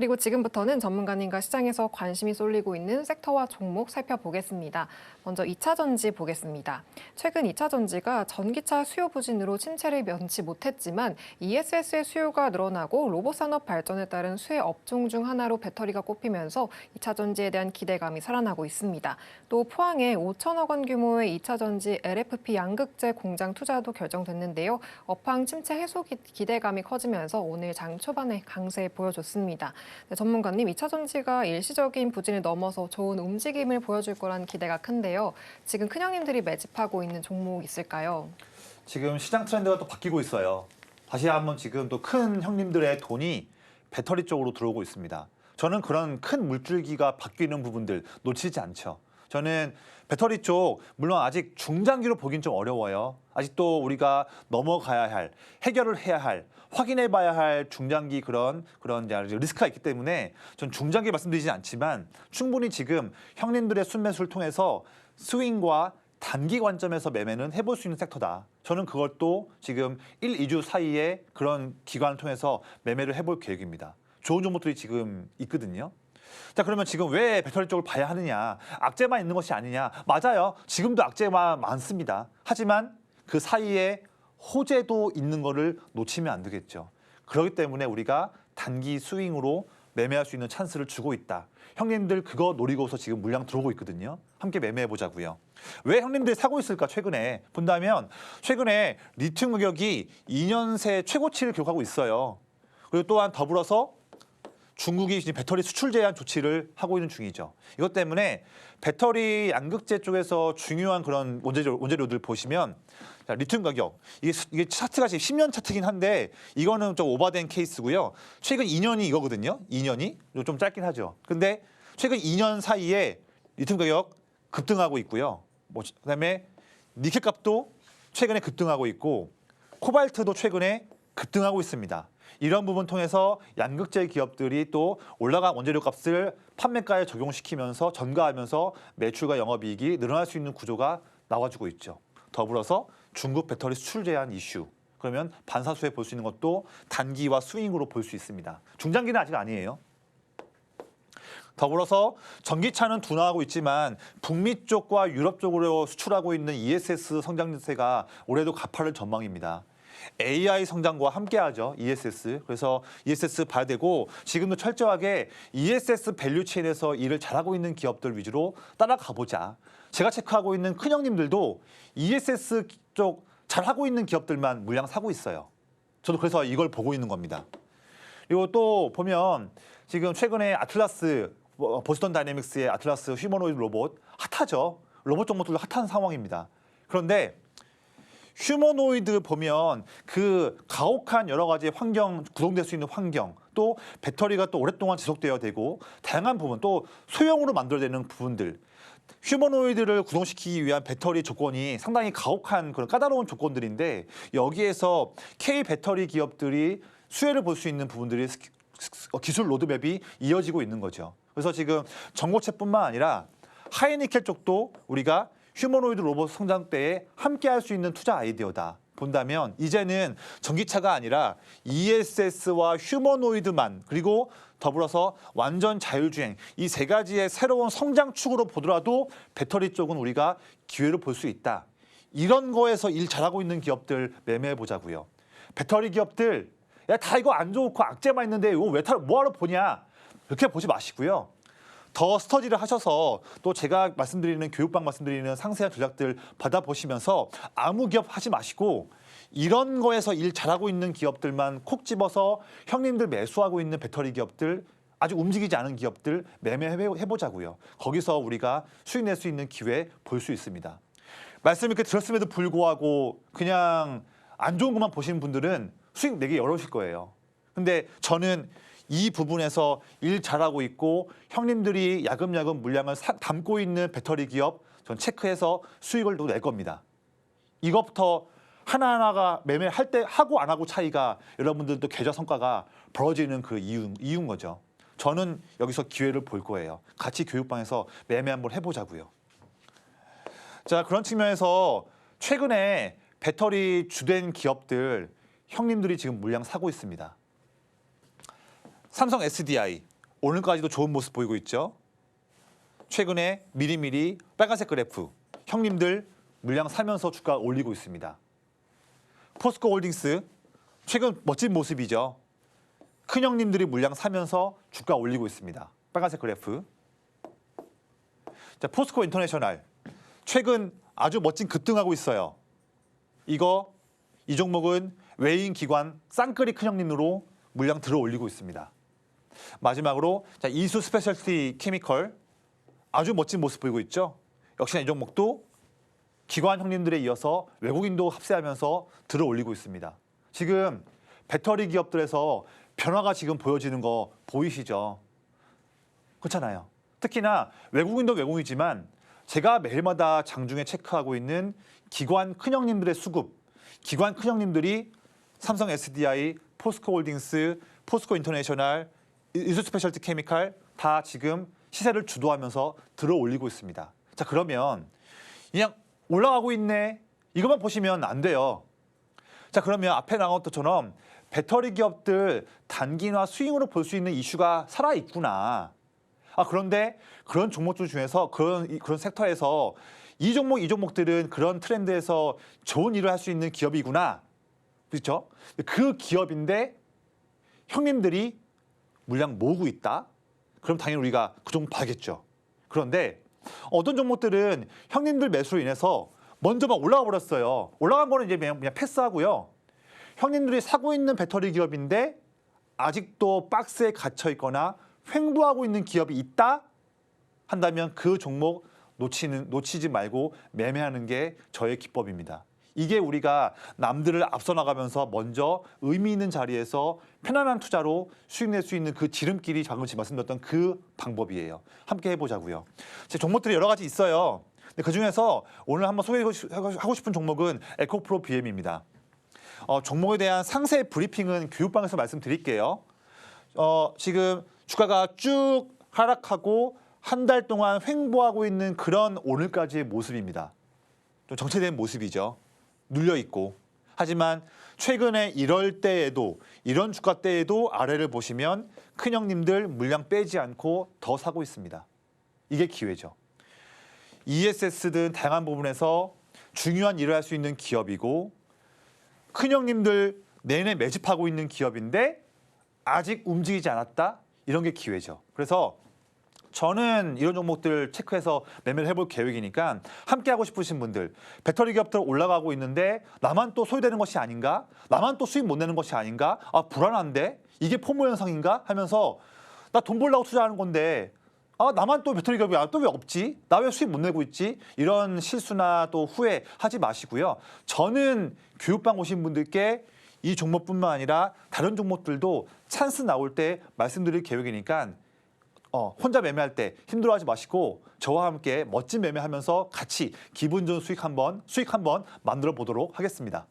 그리고 지금부터는 전문가님과 시장에서 관심이 쏠리고 있는 섹터와 종목 살펴보겠습니다. 먼저 2차 전지 보겠습니다. 최근 2차 전지가 전기차 수요 부진으로 침체를 면치 못했지만 ESS의 수요가 늘어나고 로봇 산업 발전에 따른 수혜 업종 중 하나로 배터리가 꼽히면서 2차 전지에 대한 기대감이 살아나고 있습니다. 또 포항에 5천억 원 규모의 2차 전지 LFP 양극재 공장 투자도 결정됐는데요. 업황 침체 해소 기- 기대감이 커지면서 오늘 장 초반에 강세 보여줬습니다. 네, 전문가님, 2차 전지가 일시적인 부진을 넘어서 좋은 움직임을 보여줄 거란 기대가 큰데요. 지금 큰형님들이 매집하고 있는 종목 있을까요? 지금 시장 트렌드가 또 바뀌고 있어요. 다시 한번 지금 또 큰 형님들의 돈이 배터리 쪽으로 들어오고 있습니다. 저는 그런 큰 물줄기가 바뀌는 부분들 놓치지 않죠. 저는 배터리 쪽 물론 아직 중장기로 보긴 좀 어려워요. 아직도 우리가 넘어가야 할 해결을 해야 할 확인해 봐야 할 중장기 그런 그런 리스크가 있기 때문에 전 중장기 말씀드리지 않지만 충분히 지금 형님들의 순매수를 통해서 스윙과 단기 관점에서 매매는 해볼 수 있는 섹터다. 저는 그것도 지금 1, 2주 사이에 그런 기관을 통해서 매매를 해볼 계획입니다. 좋은 종목들이 지금 있거든요. 자 그러면 지금 왜 배터리 쪽을 봐야 하느냐? 악재만 있는 것이 아니냐? 맞아요. 지금도 악재만 많습니다. 하지만 그 사이에 호재도 있는 거를 놓치면 안 되겠죠. 그렇기 때문에 우리가 단기 스윙으로 매매할 수 있는 찬스를 주고 있다. 형님들 그거 노리고서 지금 물량 들어오고 있거든요. 함께 매매해 보자고요. 왜 형님들이 사고 있을까 최근에 본다면 최근에 리튬 가격이 2년 새 최고치를 기록하고 있어요. 그리고 또한 더불어서 중국이 지금 배터리 수출 제한 조치를 하고 있는 중이죠. 이것 때문에 배터리 양극재 쪽에서 중요한 그런 원재료, 원재료들 보시면 자, 리튬 가격 이게, 수- 이게 차트가 지금 10년 차트긴 한데 이거는 좀 오버된 케이스고요. 최근 2년이 이거거든요. 2년이 좀 짧긴 하죠. 근데 최근 2년 사이에 리튬 가격 급등하고 있고요. 뭐 그다음에 니켈 값도 최근에 급등하고 있고 코발트도 최근에 급등하고 있습니다. 이런 부분 통해서 양극재 기업들이 또 올라간 원재료 값을 판매가에 적용시키면서 전가하면서 매출과 영업이익이 늘어날 수 있는 구조가 나와주고 있죠. 더불어서 중국 배터리 수출 제한 이슈. 그러면 반사수에 볼 수 있는 것도 단기와 스윙으로 볼 수 있습니다. 중장기는 아직 아니에요. 더불어서 전기차는 둔화하고 있지만 북미 쪽과 유럽 쪽으로 수출하고 있는 ESS 성장세가 올해도 가파를 전망입니다. AI 성장과 함께하죠. ESS. 그래서 ESS 봐야 되고 지금도 철저하게 ESS 밸류 체인에서 일을 잘하고 있는 기업들 위주로 따라가 보자. 제가 체크하고 있는 큰 형님들도 ESS 쪽 잘하고 있는 기업들만 물량 사고 있어요. 저도 그래서 이걸 보고 있는 겁니다. 그리고 또 보면 지금 최근에 아틀라스 뭐, 보스턴 다이내믹스의 아틀라스 휴머노이드 로봇 핫하죠. 로봇 종목들도 핫한 상황입니다. 그런데 휴머노이드 보면 그 가혹한 여러 가지 환경 구동될 수 있는 환경 또 배터리가 또 오랫동안 지속되어야 되고 다양한 부분 또 소형으로 만들어야 되는 부분들 휴머노이드를 구동시키기 위한 배터리 조건이 상당히 가혹한 그런 까다로운 조건들인데 여기에서 K 배터리 기업들이 수혜를 볼 수 있는 부분들이 어, 기술 로드맵이 이어지고 있는 거죠. 그래서 지금 전고체뿐만 아니라 하이니켈 쪽도 우리가 휴머노이드 로봇 성장 때에 함께 할 수 있는 투자 아이디어다. 본다면 이제는 전기차가 아니라 ESS와 휴머노이드만 그리고 더불어서 완전 자율주행 이 세 가지의 새로운 성장축으로 보더라도 배터리 쪽은 우리가 기회를 볼 수 있다. 이런 거에서 일 잘하고 있는 기업들 매매해 보자고요. 배터리 기업들 야 다 이거 안 좋고 악재만 있는데 이거 왜 타, 뭐하러 보냐 이렇게 보지 마시고요. 더 스터디를 하셔서 또 제가 말씀드리는 교육방 말씀드리는 상세한 전략들 받아보시면서 아무 기업 하지 마시고 이런 거에서 일 잘하고 있는 기업들만 콕 집어서 형님들 매수하고 있는 배터리 기업들 아직 움직이지 않은 기업들 매매해보자고요. 거기서 우리가 수익 낼 수 있는 기회 볼 수 있습니다. 말씀 이렇게 들었음에도 불구하고 그냥 안 좋은 것만 보시는 분들은 수익 내기 어려우실 거예요. 근데 저는 이 부분에서 일 잘하고 있고 형님들이 야금야금 물량을 사- 담고 있는 배터리 기업 전 체크해서 수익을 또 낼 겁니다. 이것부터 하나하나가 매매할 때 하고 안 하고 차이가 여러분들도 계좌 성과가 벌어지는 그 이유, 이유인 거죠. 저는 여기서 기회를 볼 거예요. 같이 교육방에서 매매 한번 해보자고요. 자 그런 측면에서 최근에 배터리 주된 기업들 형님들이 지금 물량 사고 있습니다. 삼성 SDI 오늘까지도 좋은 모습 보이고 있죠. 최근에 미리미리 빨간색 그래프 형님들 물량 사면서 주가 올리고 있습니다. 포스코 홀딩스 최근 멋진 모습이죠. 큰 형님들이 물량 사면서 주가 올리고 있습니다. 빨간색 그래프. 자, 포스코 인터내셔널 최근 아주 멋진 급등하고 있어요. 이거 이 종목은 외인 기관 쌍끌이 큰 형님으로 물량 들어 올리고 있습니다. 마지막으로 자, 이수 스페셜티 케미컬 아주 멋진 모습 보이고 있죠. 역시나 이 종목도 기관 형님들에 이어서 외국인도 합세하면서 들어 올리고 있습니다. 지금 배터리 기업들에서 변화가 지금 보여지는 거 보이시죠? 그렇잖아요. 특히나 외국인도 외국이지만 제가 매일마다 장중에 체크하고 있는 기관 큰형님들의 수급, 기관 큰형님들이 삼성 SDI, 포스코 홀딩스, 포스코 인터내셔널, 이수 스페셜티 케미칼 다 지금 시세를 주도하면서 들어 올리고 있습니다. 자 그러면 그냥 올라가고 있네 이것만 보시면 안 돼요. 자 그러면 앞에 나온 것처럼 배터리 기업들 단기나 스윙으로 볼 수 있는 이슈가 살아 있구나. 아 그런데 그런 종목들 중에서 그런 이- 그런 섹터에서 이 종목 이 종목들은 그런 트렌드에서 좋은 일을 할 수 있는 기업이구나. 그렇죠? 그 기업인데 형님들이 물량 모으고 있다. 그럼 당연히 우리가 그 종목 봐야겠죠. 그런데 어떤 종목들은 형님들 매수로 인해서 먼저 막 올라가 버렸어요. 올라간 거는 이제 그냥, 그냥 패스하고요. 형님들이 사고 있는 배터리 기업인데 아직도 박스에 갇혀 있거나 횡보하고 있는 기업이 있다 한다면 그 종목 놓치는 놓치지 말고 매매하는 게 저의 기법입니다. 이게 우리가 남들을 앞서 나가면서 먼저 의미 있는 자리에서 편안한 투자로 수익 낼 수 있는 그 지름길이 방금 지금 말씀드렸던 그 방법이에요. 함께 해보자고요. 제 종목들이 여러 가지 있어요. 근데 그 중에서 오늘 한번 소개하고 싶은 종목은 에코프로 BM입니다. 어, 종목에 대한 상세 브리핑은 교육방에서 말씀드릴게요. 어, 지금 주가가 쭉 하락하고 한 달 동안 횡보하고 있는 그런 오늘까지의 모습입니다. 좀 정체된 모습이죠. 눌려 있고. 하지만 최근에 이럴 때에도 이런 주가 때에도 아래를 보시면 큰 형님들 물량 빼지 않고 더 사고 있습니다. 이게 기회죠. ESS든 다양한 부분에서 중요한 일을 할 수 있는 기업이고 큰 형님들 내내 매집하고 있는 기업인데 아직 움직이지 않았다 이런 게 기회죠. 그래서 저는 이런 종목들 체크해서 매매를 해볼 계획이니까 함께 하고 싶으신 분들 배터리 기업들 올라가고 있는데 나만 또 소외되는 것이 아닌가? 나만 또 수익 못 내는 것이 아닌가? 아 불안한데? 이게 포모 현상인가? 하면서 나 돈 벌려고 투자하는 건데 아 나만 또 배터리 기업이 또 왜 없지? 나 왜 수익 못 내고 있지? 이런 실수나 또 후회 하지 마시고요. 저는 교육방 오신 분들께 이 종목뿐만 아니라 다른 종목들도 찬스 나올 때 말씀드릴 계획이니까 어, 혼자 매매할 때 힘들어하지 마시고 저와 함께 멋진 매매하면서 같이 기분 좋은 수익 한번 수익 한번 만들어 보도록 하겠습니다.